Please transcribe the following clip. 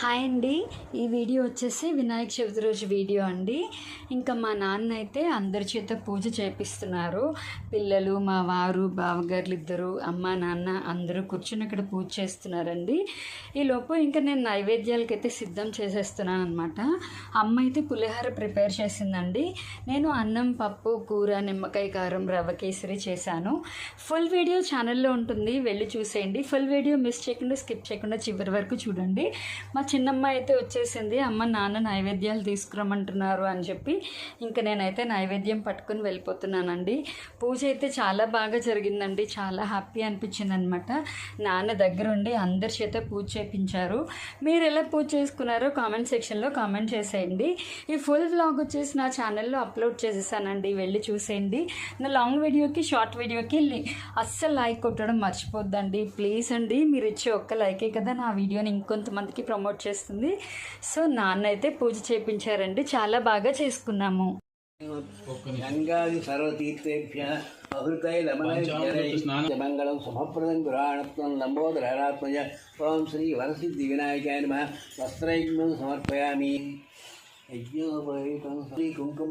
Hi అండి. ఈ video వచ్చేసి వినాయక చవితి రోజు వీడియో అండి. ఇంకా మా నాన్న అయితే అందరి చేత పూజ చేపిస్తున్నారు. పిల్లలు మా వారు బావగారులు ఇద్దరు అమ్మ నాన్న అందరూ కూర్చుని ఇక్కడ పూజ చేస్తున్నారండి. ఈ లోపు ఇంకా నేను నైవేద్యాలకి అయితే సిద్ధం చేసేస్తున్నాను అనమాట అమ్మ అయితే పులిహోర ప్రిపేర్ చేసిందండి. నేను అన్నం పప్పు కూర నిమ్మకాయ కారం రవ్వ కేసరి చేశాను. ఫుల్ వీడియో ఛానల్లో ఉంటుంది. వెళ్ళి చూసేయండి. ఫుల్ వీడియో మిస్ చేయకుండా స్కిప్ చేయకుండా చివరి వరకు చూడండి. మా చిన్నమ్మ అయితే వచ్చేసింది అమ్మ నాన్న నైవేద్యాలు తీసుకురమ్మంటున్నారు అని చెప్పి ఇంకా నేనైతే నైవేద్యం పట్టుకుని వెళ్ళిపోతున్నానండి. పూజ అయితే చాలా బాగా జరిగిందండి చాలా హ్యాపీ అనిపించింది అనమాట నాన్న దగ్గర ఉండి అందరి చేత పూజ చేయించారు మీరు ఎలా పూజ చేసుకున్నారో కామెంట్ సెక్షన్లో కామెంట్ చేసేయండి. ఈ ఫుల్ వ్లాగ్ వచ్చేసి నా ఛానల్లో అప్లోడ్ చేసేసానండి వెళ్ళి చూసేయండి. నా లాంగ్ వీడియోకి షార్ట్ వీడియోకి అస్సలు లైక్ కొట్టడం మర్చిపోద్దండి. ప్లీజ్ అండి మీరు ఇచ్చే ఒక్క లైకే కదా నా వీడియోని ఇంకొంతమందికి ప్రమోట్ చేస్తుంది సో నాన్న అయితే పూజ చేయించారండి చాలా బాగా చేసుకున్నాము. గంగాది సర్వతీర్థేభ్య బహుతైలమనైశ్చరైశ్చ మంగళం శుభప్రదం పురాణత్వం లంబోదరాత్మజ ఓం శ్రీ వరసిద్ధి వినాయకాయ నమ. వస్త్రైగ్నం సమర్పయామి. యజ్ఞోపవీతం శ్రీ కుంకుమ